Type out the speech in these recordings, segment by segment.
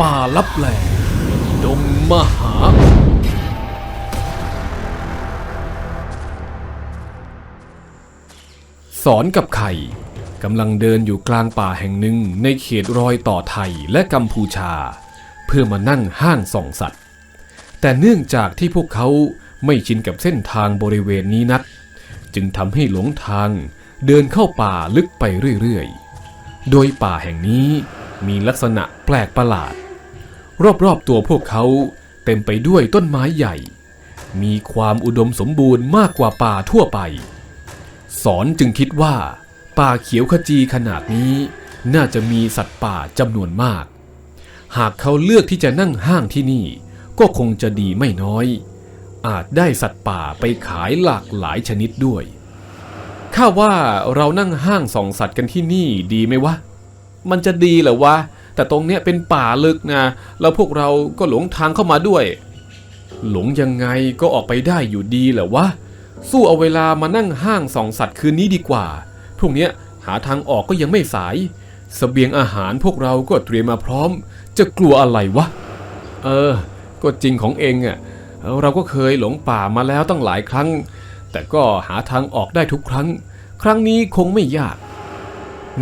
ป่าลับแหลดงมหา สอนกับไข่กำลังเดินอยู่กลางป่าแห่งหนึ่งในเขตรอยต่อไทยและกัมพูชา เพื่อมานั่งห้างส่องสัตว์ แต่เนื่องจากที่พวกเขาไม่ชินกับเส้นทางบริเวณนี้นัก จึงทำให้หลงทางเดินเข้าป่าลึกไปเรื่อยๆ โดยป่าแห่งนี้มีลักษณะแปลกประหลาด รอบๆตัวพวกเขาเต็มไปด้วยต้นไม้ใหญ่ มีความอุดมสมบูรณ์มากกว่าป่าทั่วไป สอนจึงคิดว่า ป่าเขียวขจีขนาดนี้ น่าจะมีสัตว์ป่าจำนวนมาก หากเขาเลือกที่จะนั่งห้างที่นี่ ก็คงจะดีไม่น้อย อาจได้สัตว์ป่าไปขายหลากหลายชนิดด้วยข้าว่าเรานั่งห้างส่องสัตว์กันที่นี่ดีไหมวะ มันจะดีเหรอวะ แต่ตรงเนี้ยเป็นป่าลึกนะ แล้วพวกเราก็หลงทางเข้ามาด้วย หลงยังไงก็ออกไปได้อยู่ดีเหรอวะ สู้เอาเวลามานั่งห้างสองสัตว์คืนนี้ดีกว่าพรุ่งเนี้ยหาทางออกก็ยังไม่สายสเสบียงอาหารพวกเราก็เตรียมมาพร้อม จะกลัวอะไรวะ เออ ก็จริงของเองอะ่ะ เราก็เคยหลงป่ามาแล้วตั้งหลายครั้ง แต่ก็หาทางออกได้ทุกครั้ง ครั้งนี้คงไม่ยาก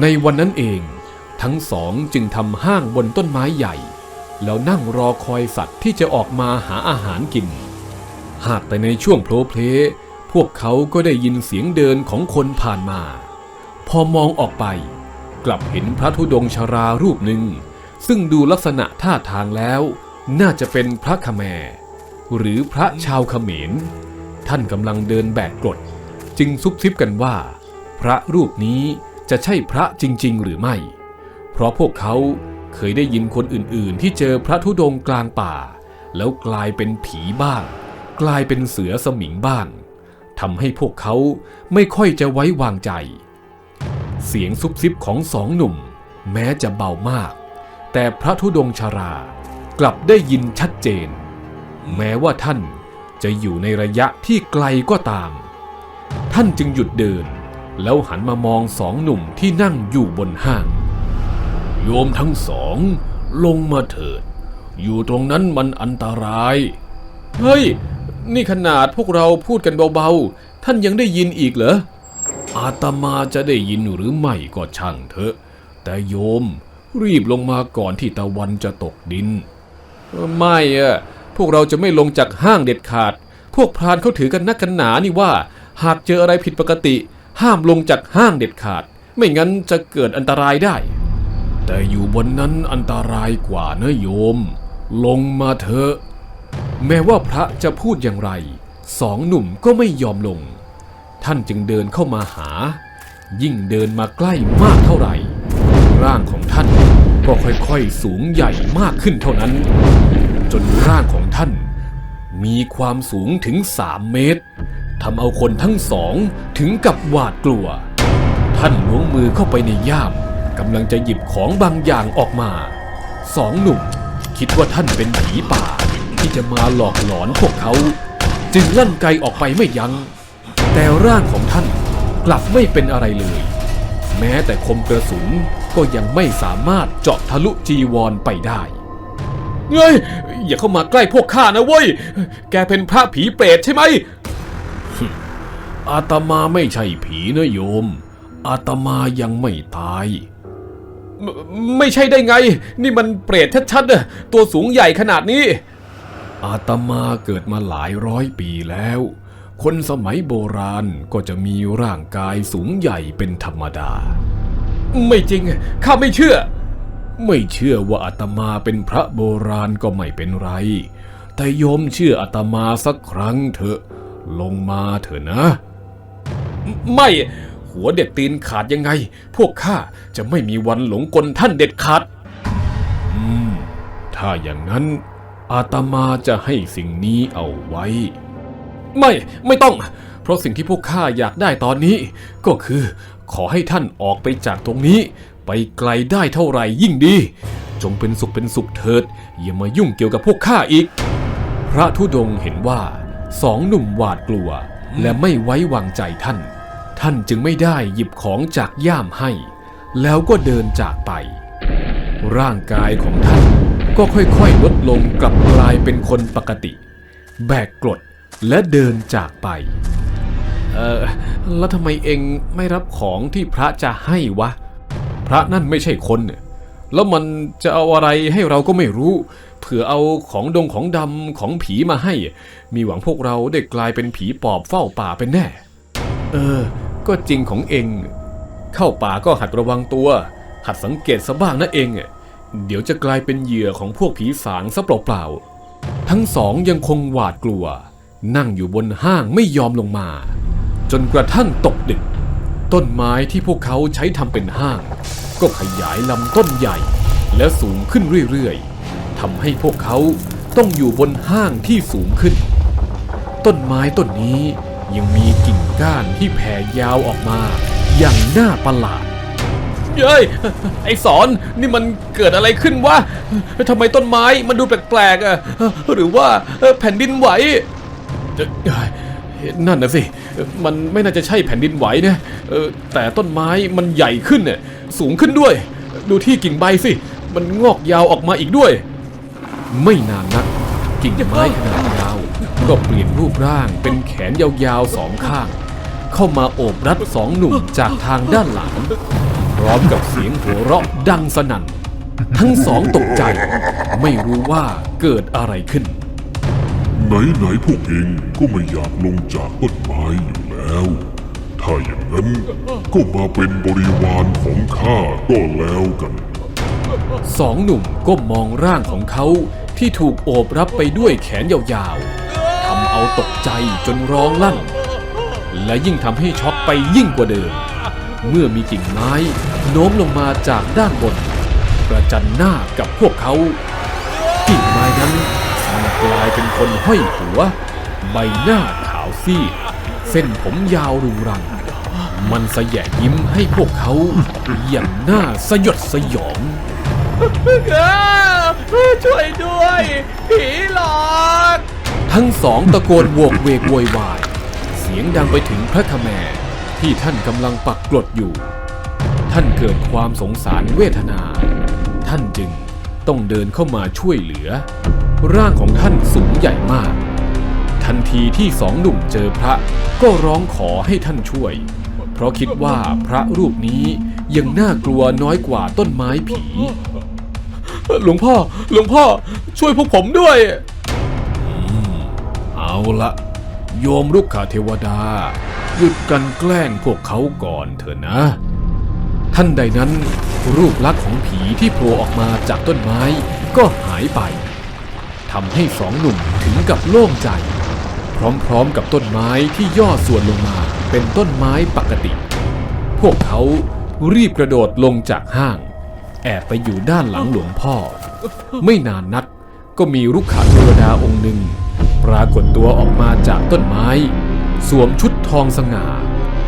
ในวันนั้นเอง ทั้งสองจึงทำห้างบนต้นไม้ใหญ่ แล้วนั่งรอคอยสัตว์ที่จะออกมาหาอาหารกิน หากแต่ในช่วงโผล่เพลพวกเขาก็ได้ยินเสียงเดินของคนผ่านมา พอมองออกไป กลับเห็นพระธุดงค์ชรารูปหนึ่ง ซึ่งดูลักษณะท่าทางแล้ว น่าจะเป็นพระขแมหรือพระชาวเขมร ท่านกำลังเดินแบกกรด จึงซุบซิบกันว่า พระรูปนี้จะใช่พระจริง ๆ หรือไม่ เพราะพวกเขาเคยได้ยินคนอื่นๆ ที่เจอพระธุดงกลางป่า แล้วกลายเป็นผีบ้าง กลายเป็นเสือสมิงบ้างทำให้พวกเขาไม่ค่อยจะไว้วางใจ เสียงซุบซิบของสองหนุ่ม แม้จะเบามาก แต่พระธุดงชารากลับได้ยินชัดเจน แม้ว่าท่านจะอยู่ในระยะที่ไกลก็ตาม ท่านจึงหยุดเดิน แล้วหันมามองสองหนุ่มที่นั่งอยู่บนห้าง โยมทั้งสอง ลงมาเถิด อยู่ตรงนั้นมันอันตราย เฮ้ย นี่ขนาดพวกเราพูดกันเบาๆ ท่านยังได้ยินอีกเหรอ อาตมาจะได้ยินหรือไม่ก็ช่างเถอะ แต่โยมรีบลงมาก่อนที่ตะวันจะตกดิน ไม่อะพวกเราจะไม่ลงจากห้างเด็ดขาด พวกพรานเขาถือกันนักกันหนานี่ว่า หากเจออะไรผิดปกติ ห้ามลงจากห้างเด็ดขาด ไม่งั้นจะเกิดอันตรายได้ แต่อยู่บนนั้นอันตรายกว่านะโยม ลงมาเถอะ แม้ว่าพระจะพูดอย่างไร สองหนุ่มก็ไม่ยอมลง ท่านจึงเดินเข้ามาหา ยิ่งเดินมาใกล้มากเท่าไหร่ ร่างของท่านก็ค่อยๆสูงใหญ่มากขึ้นเท่านั้น จนร่างของท่าน มีความสูงถึงสามเมตรทำเอาคนทั้งสองถึงกับหวาดกลัว ท่านล้วงมือเข้าไปในย่าม กำลังจะหยิบของบางอย่างออกมา สองหนุ่มคิดว่าท่านเป็นผีป่า ที่จะมาหลอกหลอนพวกเขา จึงลั่นไกออกไปไม่ยัง้ง แต่ร่างของท่านกลับไม่เป็นอะไรเลย แม้แต่คมกระสุนก็ยังไม่สามารถเจาะทะลุจีวรไปได้เฮ้ยอย่าเข้ามาใกล้พวกข้านะเว้ย แกเป็นพระผีเปรตใช่ไหม อาตมาไม่ใช่ผีนะโยม อาตมายังไม่ตาย ไม่ไม่ใช่ได้ไง นี่มันเปรตชัดๆอะตัวสูงใหญ่ขนาดนี้ อาตมาเกิดมาหลายร้อยปีแล้ว คนสมัยโบราณก็จะมีร่างกายสูงใหญ่เป็นธรรมดา ไม่จริง ข้าไม่เชื่อ ไม่เชื่อว่าอาตมาเป็นพระโบราณก็ไม่เป็นไร แต่โยมเชื่ออาตมาสักครั้งเถอะ ลงมาเถอะนะ ไม่ หัวเด็ดตีนขาดยังไง พวกข้าจะไม่มีวันหลงกลท่านเด็ดขาด อืม ถ้าอย่างนั้น อาตมาจะให้สิ่งนี้เอาไว้ ไม่ไม่ต้อง เพราะสิ่งที่พวกข้าอยากได้ตอนนี้ ก็คือ ขอให้ท่านออกไปจากตรงนี้ ไปไกลได้เท่าไหร่ยิ่งดี จงเป็นสุขเป็นสุขเถิด อย่ามายุ่งเกี่ยวกับพวกข้าอีก พระธุดงค์เห็นว่าสองหนุ่มหวาดกลัวและไม่ไว้วางใจท่าน ท่านจึงไม่ได้หยิบของจากย่ามให้ แล้วก็เดินจากไป ร่างกายของท่านก็ค่อยๆลดลงกลับกลายเป็นคนปกติ แบกกรดและเดินจากไป เออแล้วทำไมเองไม่รับของที่พระจะให้วะ พระนั่นไม่ใช่คนเนี่ยแล้วมันจะเอาอะไรให้เราก็ไม่รู้ เผื่อเอาของดงของดำของผีมาให้ มีหวังพวกเราได้กลายเป็นผีปอบเฝ้าป่าเป็นแน่ เออ ก็จริงของเอง เข้าป่าก็หัดระวังตัว หัดสังเกตซะบ้างนะเอง เดี๋ยวจะกลายเป็นเหยื่อของพวกผีสางซะเปล่าๆ ทั้งสองยังคงหวาดกลัว นั่งอยู่บนห้างไม่ยอมลงมา จนกระทั่งตกดึก ต้นไม้ที่พวกเขาใช้ทำเป็นห้าง ก็ขยายลำต้นใหญ่ และสูงขึ้นเรื่อยๆทำให้พวกเขาต้องอยู่บนห้างที่สูงขึ้น ต้นไม้ต้นนี้ ยังมีกิ่งก้านที่แผ่ยาวออกมา อย่างน่าประหลาด เย้ย ไอสอนนี่มันเกิดอะไรขึ้นวะทำไมต้นไม้มันดูแปลกๆอะหรือว่าแผ่นดินไหวเอ้ยนั่นนะสิ มันไม่น่าจะใช่แผ่นดินไหวนะแต่ต้นไม้มันใหญ่ขึ้นเนี่ยสูงขึ้นด้วย ดูที่กิ่งใบสิ มันงอกยาวออกมาอีกด้วย ไม่นานนัก กิ่งไม้ขนาด ก็เปลี่ยนรูปร่างเป็นแขนยาวๆสองข้าง เข้ามาโอบรัดสองหนุ่มจากทางด้านหลัง พร้อมกับเสียงหัวเราะดังสนั่น ทั้งสองตกใจ ไม่รู้ว่าเกิดอะไรขึ้น ไหนไหนๆพวกเองก็ไม่อยากลงจากต้นไม้อยู่แล้ว ถ้าอย่างนั้นก็มาเป็นบริวารของข้าก็แล้วกันสองหนุ่มก้มมองร่างของเขาที่ถูกโอบรับไปด้วยแขนยาวๆทำ เอาตกใจจนร้องลั่น และยิ่งทำให้ช็อกไปยิ่งกว่าเดิม เมื่อมีกิ่งไม้โน้มลงมาจากด้านบน ประจันหน้ากับพวกเขา กิ่งไม้นั้นมันกลายเป็นคนห้อยหัว ใบหน้าขาวซีดเส้นผมยาวรุงรัง มันสแยะยิ้มให้พวกเขาอย่างน่าสยดสยองช่วยด้วย ผีหลอก ทั้งสองตะโกนโวกเวกโวยวาย เสียงดังไปถึงพระคแมรที่ท่านกำลังปักกรดอยู่ ท่านเกิดความสงสารเวทนา ท่านจึงต้องเดินเข้ามาช่วยเหลือ ร่างของท่านสูงใหญ่มาก ทันทีที่สองหนุ่มเจอพระก็ร้องขอให้ท่านช่วย เพราะคิดว่าพระรูปนี้ยังน่ากลัวน้อยกว่าต้นไม้ผี หลวงพ่อ หลวงพ่อช่วยพวกผมด้วย เอาละโยมรุกขาเทวดา หยุดกันแกล้งพวกเขาก่อนเถอะนะ ท่านใดนั้น รูปลักษณ์ของผีที่โผล่ออกมาจากต้นไม้ก็หายไปทำให้สองหนุ่มถึงกับโล่งใจ พร้อมๆกับต้นไม้ที่ย่อส่วนลงมาเป็นต้นไม้ปกติ พวกเขารีบกระโดดลงจากห้าง แอบไปอยู่ด้านหลังหลวงพ่อ ไม่นานนักก็มีรุกขาเทวดาองค์หนึ่ง ปรากฏตัวออกมาจากต้นไม้ สวมชุดทองสง่า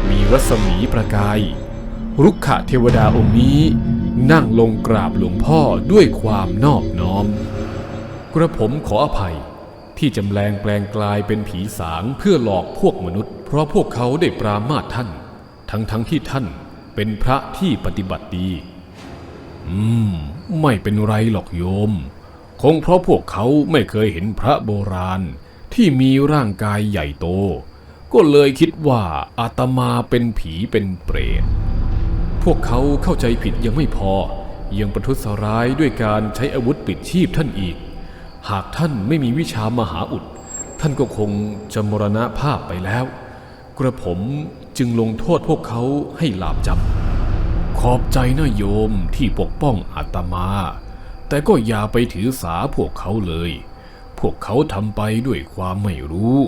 มีรัศมีประกาย รุกขเทวดาองค์นี้นั่งลงกราบหลวงพ่อด้วยความนอบน้อม กระผมขออภัยที่จำแรงแปลงกลายเป็นผีสางเพื่อหลอกพวกมนุษย์ เพราะพวกเขาได้ปรามาทท่าน ทั้งๆทที่ท่านเป็นพระที่ปฏิบัติดี อืม ไม่เป็นไรหรอกโยม คงเพราะพวกเขาไม่เคยเห็นพระโบราณ ที่มีร่างกายใหญ่โต ก็เลยคิดว่าอาตมาเป็นผีเป็นเปรต พวกเขาเข้าใจผิดยังไม่พอ ยังประทุษร้ายด้วยการใช้อาวุธปิดชีพท่านอีก หากท่านไม่มีวิชามหาอุด ท่านก็คงจะมรณภาพไปแล้ว กระผมจึงลงโทษพวกเขาให้ลาบจำขอบใจนะโยมที่ปกป้องอาตมา แต่ก็อย่าไปถือสาพวกเขาเลย พวกเขาทำไปด้วยความไม่รู้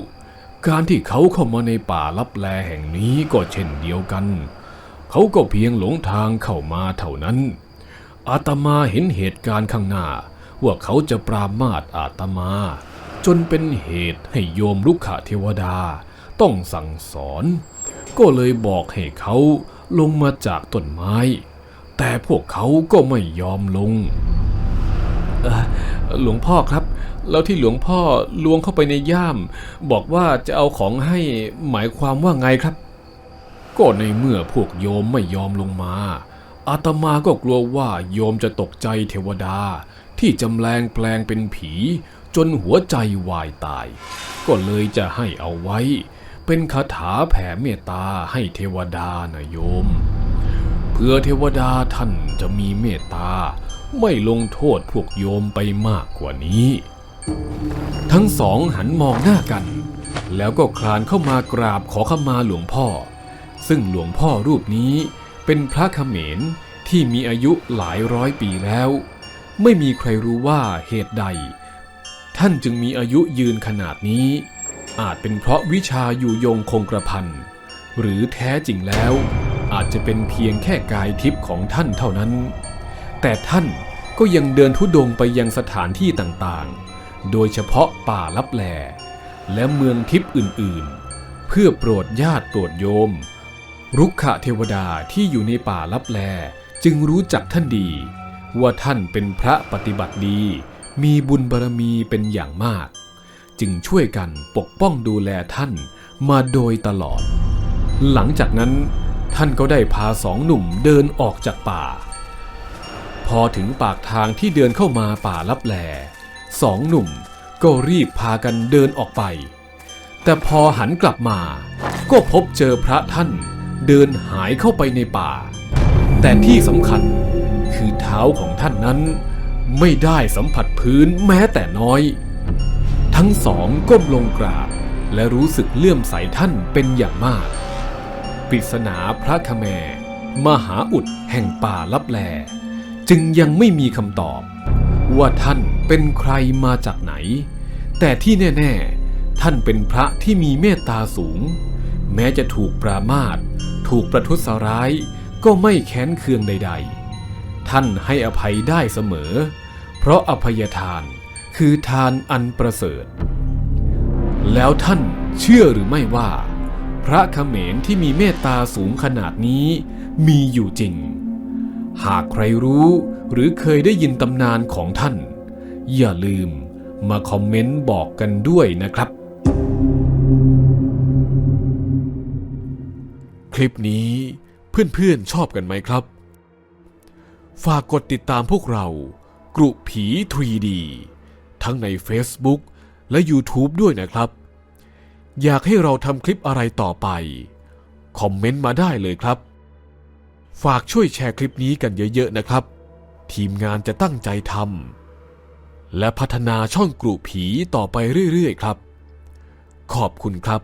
การที่เขาเข้ามาในป่าลับแลแห่งนี้ก็เช่นเดียวกัน เขาก็เพียงหลงทางเข้ามาเท่านั้น อาตมาเห็นเหตุการณ์ข้างหน้า ว่าเขาจะปรามาสอาตมา จนเป็นเหตุให้โยมลุกขเทวดา ต้องสั่งสอน ก็เลยบอกให้เขาลงมาจากต้นไม้ แต่พวกเขาก็ไม่ยอมลงหลวงพ่อครับ แล้วที่หลวงพ่อลวงเข้าไปในย่าม บอกว่าจะเอาของให้หมายความว่าไงครับ ก็ในเมื่อพวกโยมไม่ยอมลงมาออาตมาก็กลัวว่าโยมจะตกใจเทวดา ที่จำแรงแปลงเป็นผี จนหัวใจวายตาย ก็เลยจะให้เอาไว้ เป็นคาถาแผ่เมตตาให้เทวดานะโยมเพื่อเทวดาท่านจะมีเมตตาไม่ลงโทษพวกโยมไปมากกว่านี้ ทั้งสองหันมองหน้ากัน แล้วก็คลานเข้ามากราบขอขมาหลวงพ่อ ซึ่งหลวงพ่อรูปนี้เป็นพระเขมรที่มีอายุหลายร้อยปีแล้ว ไม่มีใครรู้ว่าเหตุใด ท่านจึงมีอายุยืนขนาดนี้ อาจเป็นเพราะวิชาอยู่ยงคงกระพันหรือแท้จริงแล้ว อาจจะเป็นเพียงแค่กายทิพย์ของท่านเท่านั้น แต่ท่านก็ยังเดินทุดงไปยังสถานที่ต่างๆ โดยเฉพาะป่าลับแลและเมืองทิพย์อื่นๆ เพื่อโปรดญาติโปรดโยม รุกขเทวดาที่อยู่ในป่าลับแลจึงรู้จักท่านดี ว่าท่านเป็นพระปฏิบัติดี มีบุญบารมีเป็นอย่างมาก จึงช่วยกันปกป้องดูแลท่านมาโดยตลอด หลังจากนั้นท่านก็ได้พาสองหนุ่มเดินออกจากป่า พอถึงปากทางที่เดินเข้ามาป่าลับแล สองหนุ่มก็รีบพากันเดินออกไป แต่พอหันกลับมา ก็พบเจอพระท่านเดินหายเข้าไปในป่า แต่ที่สำคัญคือเท้าของท่านนั้น ไม่ได้สัมผัสพื้นแม้แต่น้อย ทั้งสองก้มลงกราบ และรู้สึกเลื่อมใสท่านเป็นอย่างมากปริศนาพระคแมร์มหาอุดแห่งป่าลับแล จึงยังไม่มีคำตอบ ว่าท่าน เป็นใครมาจากไหน แต่ที่แน่ๆ ท่านเป็นพระที่มีเมตตาสูง แม้จะถูกปรามาสถูกประทุษร้ายก็ไม่แค้นเคืองใด ๆ ท่านให้อภัยได้เสมอ เพราะอภัยทานคือทานอันประเสริฐ แล้วท่านเชื่อหรือไม่ว่า พระเขมรที่มีเมตตาสูงขนาดนี้มีอยู่จริง หากใครรู้หรือเคยได้ยินตำนานของท่าน อย่าลืมมาคอมเมนต์บอกกันด้วยนะครับ คลิปนี้เพื่อนๆชอบกันไหมครับ ฝากกดติดตามพวกเรา กรุผี 3D ทั้งใน Facebook และ YouTube ด้วยนะครับ อยากให้เราทำคลิปอะไรต่อไป คอมเมนต์มาได้เลยครับ ฝากช่วยแชร์คลิปนี้กันเยอะๆนะครับ ทีมงานจะตั้งใจทำ และพัฒนาช่องกรุผีต่อไปเรื่อยๆ ครับ ขอบคุณครับ